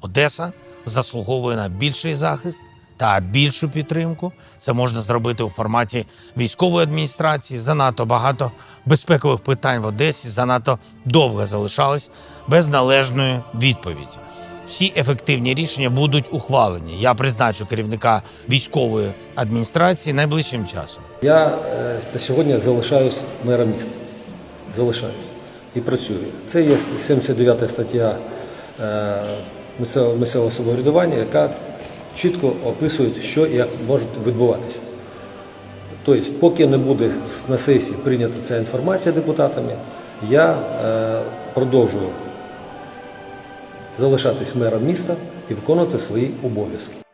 Одеса заслуговує на більший захист та більшу підтримку. Це можна зробити у форматі військової адміністрації. Занадто багато безпекових питань в Одесі занадто довго залишались без належної відповіді. Всі ефективні рішення будуть ухвалені. Я призначу керівника військової адміністрації найближчим часом. Я е, на сьогодні залишаюсь мером міста. Залишаюсь і працюю. Це є 79 стаття е, місцевого, самоврядування, яка чітко описує, що і як може відбуватися. Тобто, поки не буде на сесії прийнята ця інформація депутатами, я е, продовжую залишатись мером міста і виконувати свої обов'язки.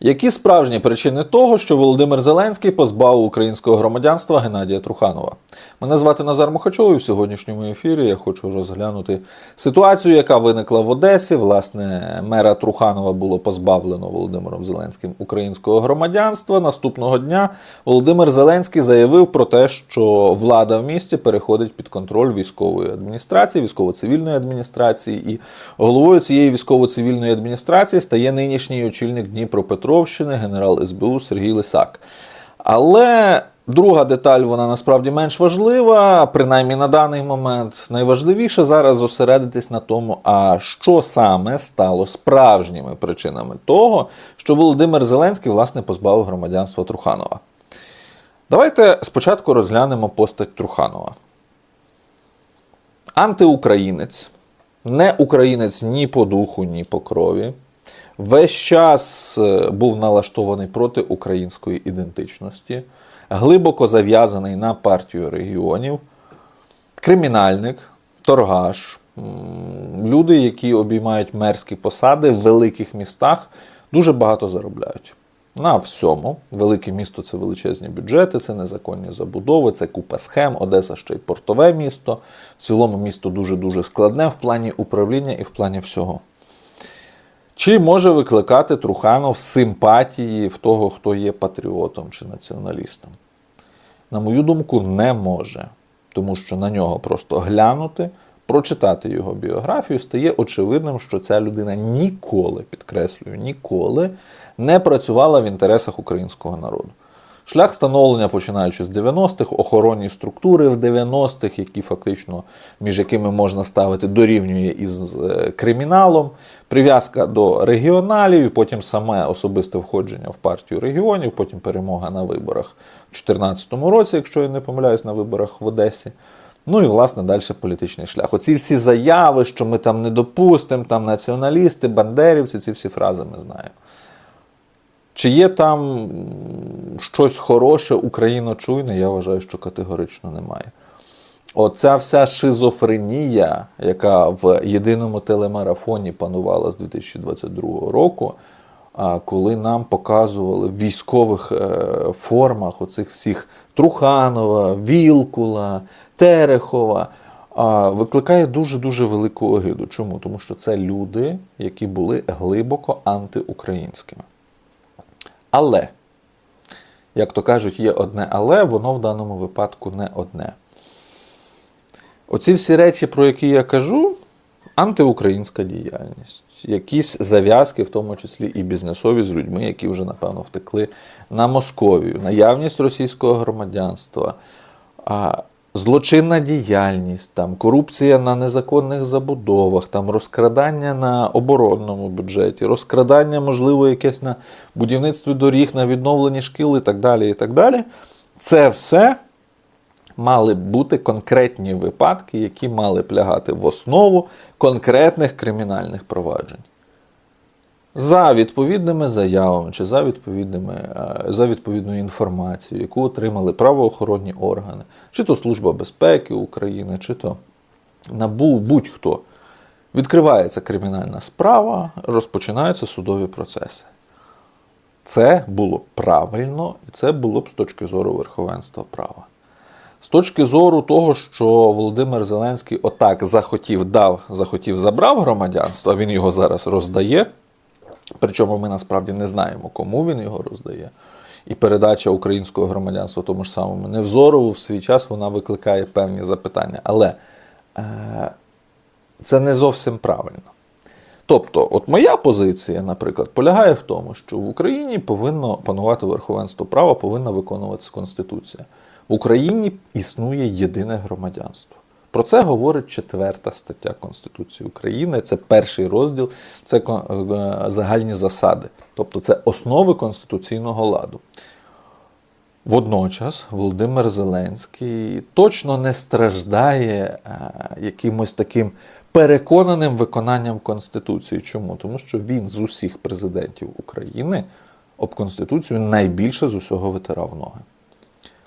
Які справжні причини того, що Володимир Зеленський позбавив українського громадянства Геннадія Труханова? Мене звати Назар Мухачов, і в сьогоднішньому ефірі я хочу розглянути ситуацію, яка виникла в Одесі. Власне, мера Труханова було позбавлено Володимиром Зеленським українського громадянства. Наступного дня Володимир Зеленський заявив про те, що влада в місті переходить під контроль військової адміністрації, військово-цивільної адміністрації, і головою цієї військово-цивільної адміністрації стає нинішній очільник Дніпропетровщини, генерал СБУ Сергій Лисак. Але друга деталь, вона насправді менш важлива, принаймні на даний момент. Найважливіше зараз зосередитись на тому, а що саме стало справжніми причинами того, що Володимир Зеленський власне позбавив громадянства Труханова. Давайте спочатку розглянемо постать Труханова. Антиукраїнець, не українець ні по духу, ні по крові. Весь час е, був налаштований проти української ідентичності, глибоко зав'язаний на партію регіонів, кримінальник, торгаш, люди, які обіймають мерські посади в великих містах, дуже багато заробляють. На всьому. Велике місто це величезні бюджети, це незаконні забудови, це купа схем. Одеса ще й портове місто. В цілому місто дуже-дуже складне в плані управління і в плані всього. Чи може викликати Труханов симпатії в того, хто є патріотом чи націоналістом? На мою думку, не може. Тому що на нього просто глянути, прочитати його біографію, стає очевидним, що ця людина ніколи, підкреслюю, ніколи не працювала в інтересах українського народу. Шлях становлення, починаючи з 90-х, охоронні структури в 90-х, які фактично між якими можна ставити, дорівнює із е, криміналом, прив'язка до регіоналів, і потім саме особисте входження в партію регіонів, потім перемога на виборах у 2014 році, якщо я не помиляюсь, на виборах в Одесі. Ну і власне далі політичний шлях. Оці всі заяви, що ми там не допустимо, там націоналісти, бандерівці, ці всі фрази ми знаємо. Чи є там щось хороше, україночуйне, я вважаю, що категорично немає. Оця вся шизофренія, яка в єдиному телемарафоні панувала з 2022 року, коли нам показували в військових е, формах оцих всіх Труханова, Вілкула, Терехова, викликає дуже-дуже велику огиду. Чому? Тому що це люди, які були глибоко антиукраїнськими. Але, як то кажуть, є одне але, воно в даному випадку не одне. Оці всі речі, про які я кажу, антиукраїнська діяльність, якісь зав'язки, в тому числі і бізнесові з людьми, які вже, напевно, втекли на Московію, наявність російського громадянства, злочинна діяльність, там, корупція на незаконних забудовах, там, розкрадання на оборонному бюджеті, розкрадання, можливо, якесь на будівництві доріг, на відновленні шкіл і так далі. і так далі. Це все мали б бути конкретні випадки, які мали б лягати в основу конкретних кримінальних проваджень. За відповідними заявами чи за, відповідними, е, за відповідною інформацією, яку отримали правоохоронні органи, чи то Служба безпеки України, чи то НАБУ, будь-хто, відкривається кримінальна справа, розпочинаються судові процеси. Це було правильно, і це було б з точки зору верховенства права. З точки зору того, що Володимир Зеленський отак захотів дав, захотів забрав громадянство, а він його зараз роздає. Причому ми насправді не знаємо, кому він його роздає. І передача українського громадянства тому ж самому Невзорову в свій час вона викликає певні запитання. Але е, це не зовсім правильно. Тобто, от моя позиція, наприклад, полягає в тому, що в Україні повинно панувати верховенство права, повинна виконуватися Конституція. В Україні існує єдине громадянство. Про це говорить четверта стаття Конституції України. Це перший розділ, це е, загальні засади, тобто це основи конституційного ладу. Водночас Володимир Зеленський точно не страждає е, якимось таким переконаним виконанням Конституції. Чому? Тому що він з усіх президентів України об Конституцію найбільше з усього витирав ноги.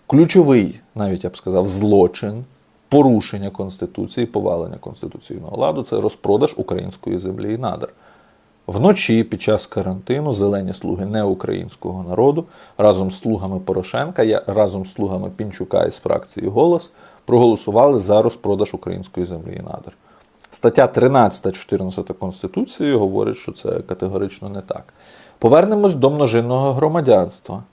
Ключовий, навіть я б сказав, злочин, порушення Конституції, повалення конституційного ладу це розпродаж української землі і надр. Вночі під час карантину зелені слуги неукраїнського народу разом з слугами Порошенка, я- разом з слугами Пінчука із фракції Голос проголосували за розпродаж української землі і надр. Стаття 13-14 Конституції говорить, що це категорично не так. Повернемось до множинного громадянства.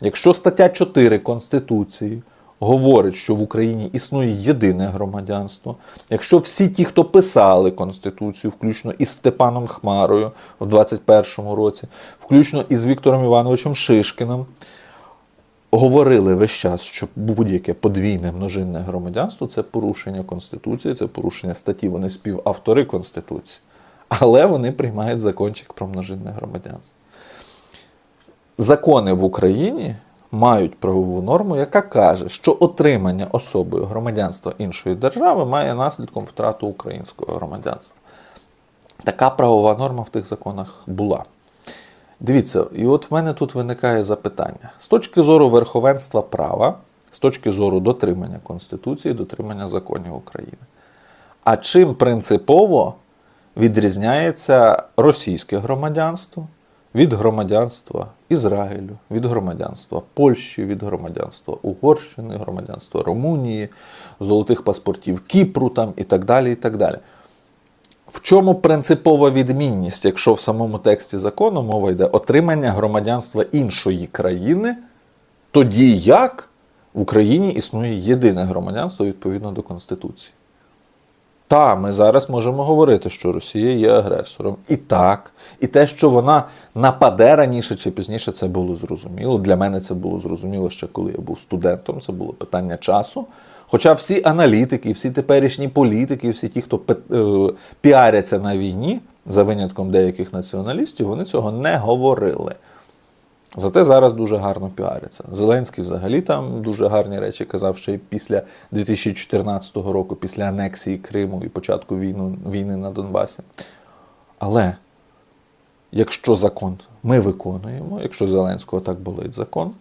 Якщо стаття 4 Конституції говорить, що в Україні існує єдине громадянство, якщо всі ті, хто писали Конституцію, включно із Степаном Хмарою в 21-му році, включно із Віктором Івановичем Шишкіним, говорили весь час, що будь-яке подвійне множинне громадянство це порушення Конституції, це порушення статті, вони співавтори Конституції. Але вони приймають закончик про множинне громадянство. Закони в Україні мають правову норму, яка каже, що отримання особою громадянства іншої держави має наслідком втрату українського громадянства. Така правова норма в тих законах була. Дивіться, і от в мене тут виникає запитання. З точки зору верховенства права, з точки зору дотримання Конституції, дотримання законів України. А чим принципово відрізняється російське громадянство від громадянства Ізраїлю, від громадянства Польщі, від громадянства Угорщини, громадянства Румунії, золотих паспортів Кіпру там і так далі. і так далі. В чому принципова відмінність, якщо в самому тексті закону мова йде отримання громадянства іншої країни, тоді як в Україні існує єдине громадянство відповідно до Конституції? Та, ми зараз можемо говорити, що Росія є агресором. І так, і те, що вона нападе раніше чи пізніше, це було зрозуміло. Для мене це було зрозуміло ще коли я був студентом, це було питання часу. Хоча всі аналітики, всі теперішні політики, всі ті, хто е, піаряться на війні, за винятком деяких націоналістів, вони цього не говорили. Зате зараз дуже гарно піаряться. Зеленський взагалі там дуже гарні речі казав, ще й після 2014 року, після анексії Криму і початку війну, війни на Донбасі. Але якщо закон ми виконуємо, якщо Зеленського так болить закон,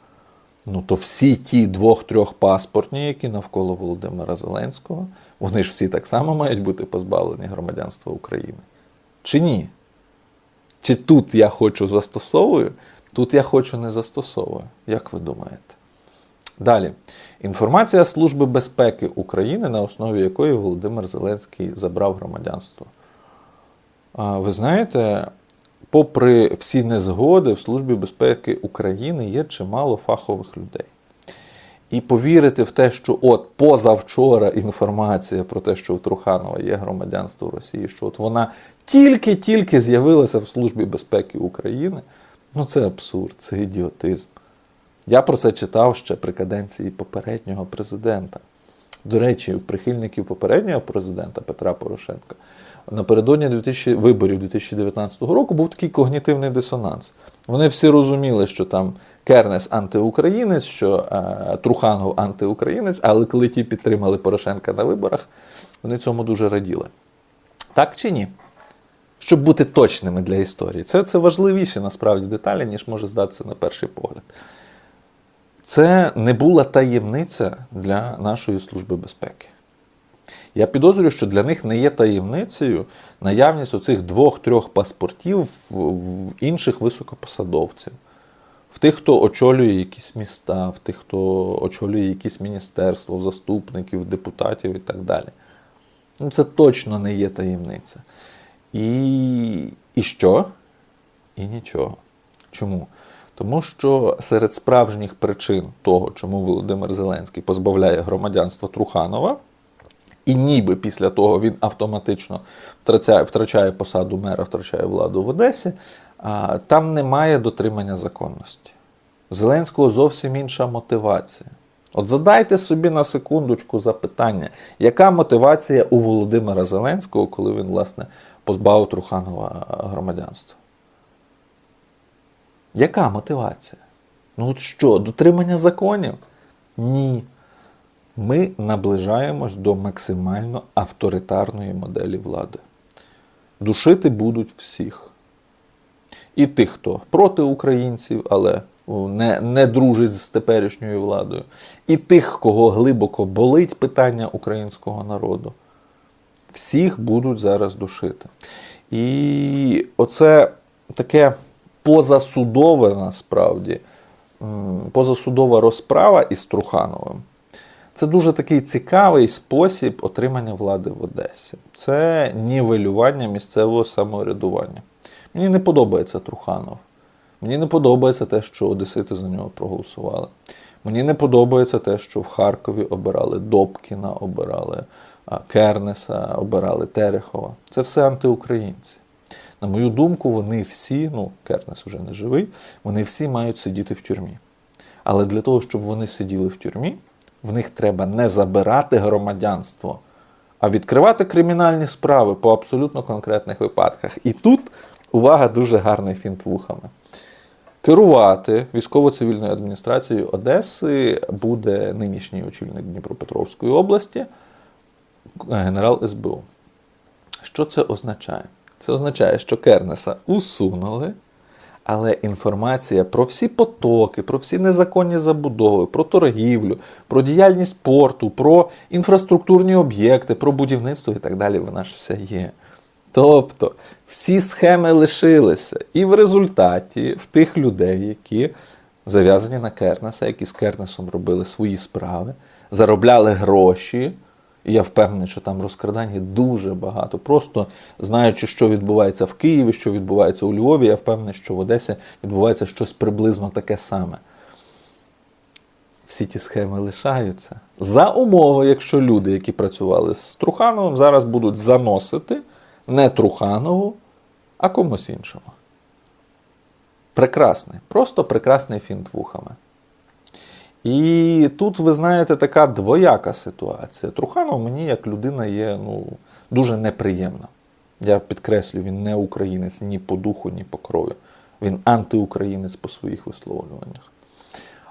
ну то всі ті двох-трьох паспортні, які навколо Володимира Зеленського, вони ж всі так само мають бути позбавлені громадянства України. Чи ні? Чи тут я хочу застосовую, тут я хочу не застосовую. Як ви думаєте? Далі. Інформація Служби безпеки України, на основі якої Володимир Зеленський забрав громадянство. Ви знаєте, попри всі незгоди, в Службі безпеки України є чимало фахових людей. І повірити в те, що от позавчора інформація про те, що у Труханова є громадянство Росії, що от вона тільки-тільки з'явилася в Службі безпеки України, ну це абсурд, це ідіотизм. Я про це читав ще при каденції попереднього президента. До речі, в прихильників попереднього президента Петра Порошенка напередодні 2000, виборів 2019 року був такий когнітивний дисонанс. Вони всі розуміли, що там Кернес антиукраїнець, що е, Труханов антиукраїнець, але коли ті підтримали Порошенка на виборах, вони цьому дуже раділи. Так чи ні? Щоб бути точними для історії. Це, це важливіші насправді деталі, ніж може здатися на перший погляд. Це не була таємниця для нашої служби безпеки. Я підозрюю, що для них не є таємницею наявність оцих двох-трьох паспортів в, інших високопосадовців, в тих, хто очолює якісь міста, в тих, хто очолює якісь міністерства, заступників, депутатів і так далі. Ну, це точно не є таємниця. І, і що? І нічого. Чому? Тому що серед справжніх причин того, чому Володимир Зеленський позбавляє громадянства Труханова, і ніби після того він автоматично втрачає, втрачає посаду мера, втрачає владу в Одесі, там немає дотримання законності. Зеленського зовсім інша мотивація. От задайте собі на секундочку запитання, яка мотивація у Володимира Зеленського, коли він, власне, позбавив Труханова громадянства? Яка мотивація? Ну от що, дотримання законів? Ні. Ми наближаємось до максимально авторитарної моделі влади. Душити будуть всіх. І тих, хто проти українців, але не, не дружить з теперішньою владою, і тих, кого глибоко болить питання українського народу. Всіх будуть зараз душити. І оце таке позасудове насправді, позасудова розправа із Трухановим. Це дуже такий цікавий спосіб отримання влади в Одесі. Це нівелювання місцевого самоврядування. Мені не подобається Труханов. Мені не подобається те, що Одесити за нього проголосували. Мені не подобається те, що в Харкові обирали Добкіна, обирали Кернеса, обирали Терехова. Це все антиукраїнці. На мою думку, вони всі, ну, Кернес вже не живий, вони всі мають сидіти в тюрмі. Але для того, щоб вони сиділи в тюрмі, в них треба не забирати громадянство, а відкривати кримінальні справи по абсолютно конкретних випадках. І тут увага дуже гарний фінт вухами. Керувати військово-цивільною адміністрацією Одеси буде нинішній очільник Дніпропетровської області, генерал СБУ. Що це означає? Це означає, що Кернеса усунули, але інформація про всі потоки, про всі незаконні забудови, про торгівлю, про діяльність порту, про інфраструктурні об'єкти, про будівництво і так далі, вона ж вся є. Тобто всі схеми лишилися. І в результаті в тих людей, які зав'язані на Кернеса, які з Кернесом робили свої справи, заробляли гроші. І я впевнений, що там розкрадань є дуже багато. Просто знаючи, що відбувається в Києві, що відбувається у Львові, я впевнений, що в Одесі відбувається щось приблизно таке саме. Всі ті схеми лишаються. За умови, якщо люди, які працювали з Трухановим, зараз будуть заносити не Труханову, а комусь іншому. Прекрасний, просто прекрасний фінт вухами. І тут, ви знаєте, така двояка ситуація. Труханов мені як людина є ну, дуже неприємна. Я підкреслю, він не українець ні по духу, ні по крові. Він антиукраїнець по своїх висловлюваннях.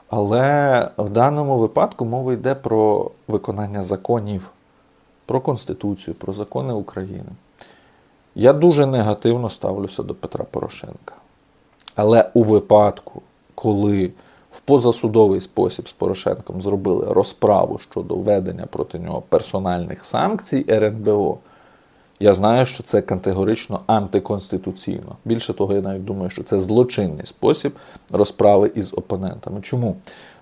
Але в даному випадку мова йде про виконання законів, про Конституцію, про закони України. Я дуже негативно ставлюся до Петра Порошенка. Але у випадку, коли в позасудовий спосіб з Порошенком зробили розправу щодо введення проти нього персональних санкцій РНБО, я знаю, що це категорично антиконституційно. Більше того, я навіть думаю, що це злочинний спосіб розправи із опонентами. Чому?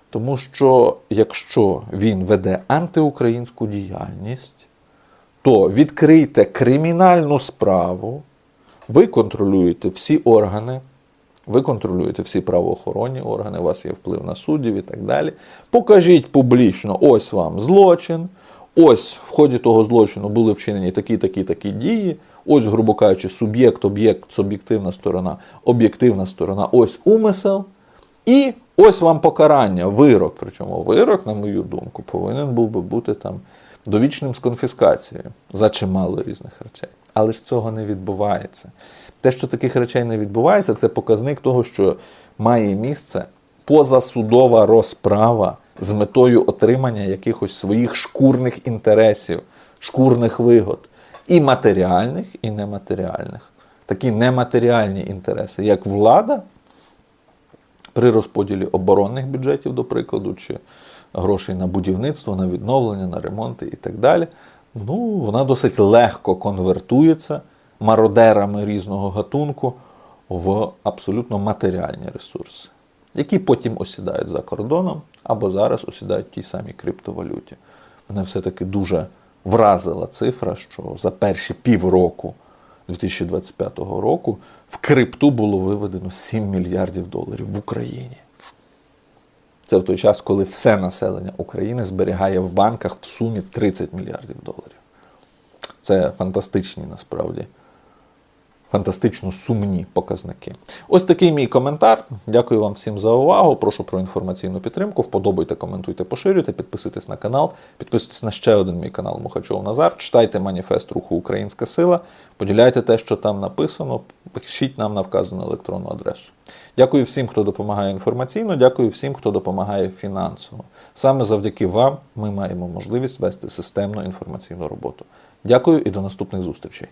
Тому що якщо він веде антиукраїнську діяльність, то відкрийте кримінальну справу, ви контролюєте всі органи, ви контролюєте всі правоохоронні органи, у вас є вплив на суддів і так далі. Покажіть публічно, ось вам злочин, ось в ході того злочину були вчинені такі, такі, такі дії. Ось, грубо кажучи, суб'єкт, об'єкт, суб'єктивна сторона, об'єктивна сторона, ось умисел. І ось вам покарання, вирок. Причому вирок, на мою думку, повинен був би бути там довічним з конфіскацією за чимало різних речей. Але ж цього не відбувається. Те, що таких речей не відбувається, це показник того, що має місце позасудова розправа з метою отримання якихось своїх шкурних інтересів, шкурних вигод, і матеріальних, і нематеріальних. Такі нематеріальні інтереси, як влада при розподілі оборонних бюджетів, до прикладу, чи грошей на будівництво, на відновлення, на ремонти і так далі. Ну, вона досить легко конвертується мародерами різного гатунку в абсолютно матеріальні ресурси, які потім осідають за кордоном або зараз осідають в тій самій криптовалюті. Мене все-таки дуже вразила цифра, що за перші півроку 2025 року в крипту було виведено 7 мільярдів доларів в Україні. Це в той час, коли все населення України зберігає в банках в сумі 30 мільярдів доларів. Це фантастичні насправді. Фантастично сумні показники. Ось такий мій коментар. Дякую вам всім за увагу. Прошу про інформаційну підтримку. Вподобайте, коментуйте, поширюйте, підписуйтесь на канал, підписуйтесь на ще один мій канал Мухачов Назар. Читайте маніфест руху Українська сила, поділяйте те, що там написано, пишіть нам на вказану електронну адресу. Дякую всім, хто допомагає інформаційно. Дякую всім, хто допомагає фінансово. Саме завдяки вам ми маємо можливість вести системну інформаційну роботу. Дякую і до наступних зустрічей.